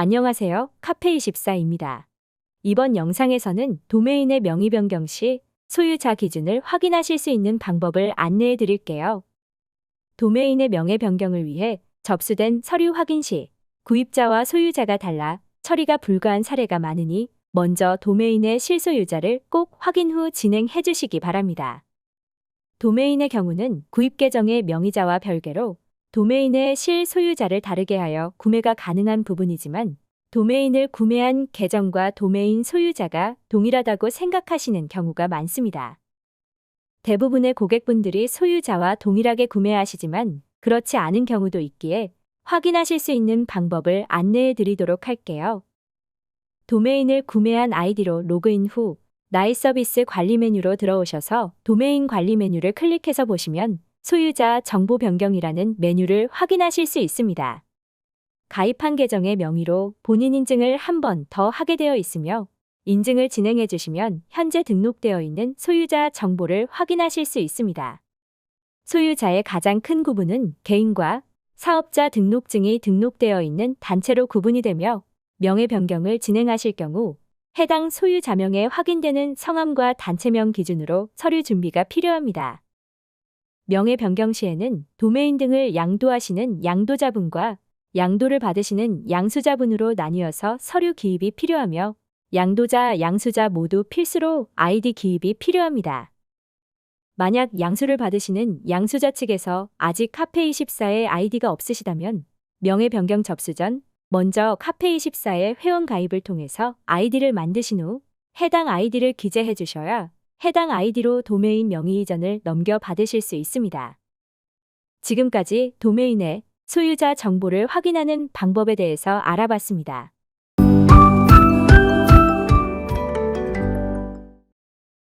안녕하세요. 카페24입니다. 이번 영상에서는 도메인의 명의 변경 시 소유자 기준을 확인하실 수 있는 방법을 안내해 드릴게요. 도메인의 명의 변경을 위해 접수된 서류 확인 시 구입자와 소유자가 달라 처리가 불가한 사례가 많으니 먼저 도메인의 실소유자를 꼭 확인 후 진행해 주시기 바랍니다. 도메인의 경우는 구입 계정의 명의자와 별개로 도메인의 실소유자를 다르게 하여 구매가 가능한 부분이지만 도메인을 구매한 계정과 도메인 소유자가 동일하다고 생각하시는 경우가 많습니다. 대부분의 고객분들이 소유자와 동일하게 구매하시지만 그렇지 않은 경우도 있기에 확인하실 수 있는 방법을 안내해 드리도록 할게요. 도메인을 구매한 아이디로 로그인 후 나이 서비스 관리 메뉴로 들어오셔서 도메인 관리 메뉴를 클릭해서 보시면 소유자 정보 변경이라는 메뉴를 확인하실 수 있습니다. 가입한 계정의 명의로 본인 인증을 한 번 더 하게 되어 있으며 인증을 진행해 주시면 현재 등록되어 있는 소유자 정보를 확인하실 수 있습니다. 소유자의 가장 큰 구분은 개인과 사업자 등록증이 등록되어 있는 단체로 구분이 되며 명의 변경을 진행하실 경우 해당 소유자명에 확인되는 성함과 단체명 기준으로 서류 준비가 필요합니다. 명의 변경 시에는 도메인 등을 양도하시는 양도자분과 양도를 받으시는 양수자분으로 나뉘어서 서류 기입이 필요하며 양도자, 양수자 모두 필수로 아이디 기입이 필요합니다. 만약 양수를 받으시는 양수자 측에서 아직 카페24에 아이디가 없으시다면 명의 변경 접수 전 먼저 카페24에 회원 가입을 통해서 아이디를 만드신 후 해당 아이디를 기재해 주셔야 해당 아이디로 도메인 명의 이전을 넘겨 받으실 수 있습니다. 지금까지 도메인의 소유자 정보를 확인하는 방법에 대해서 알아봤습니다.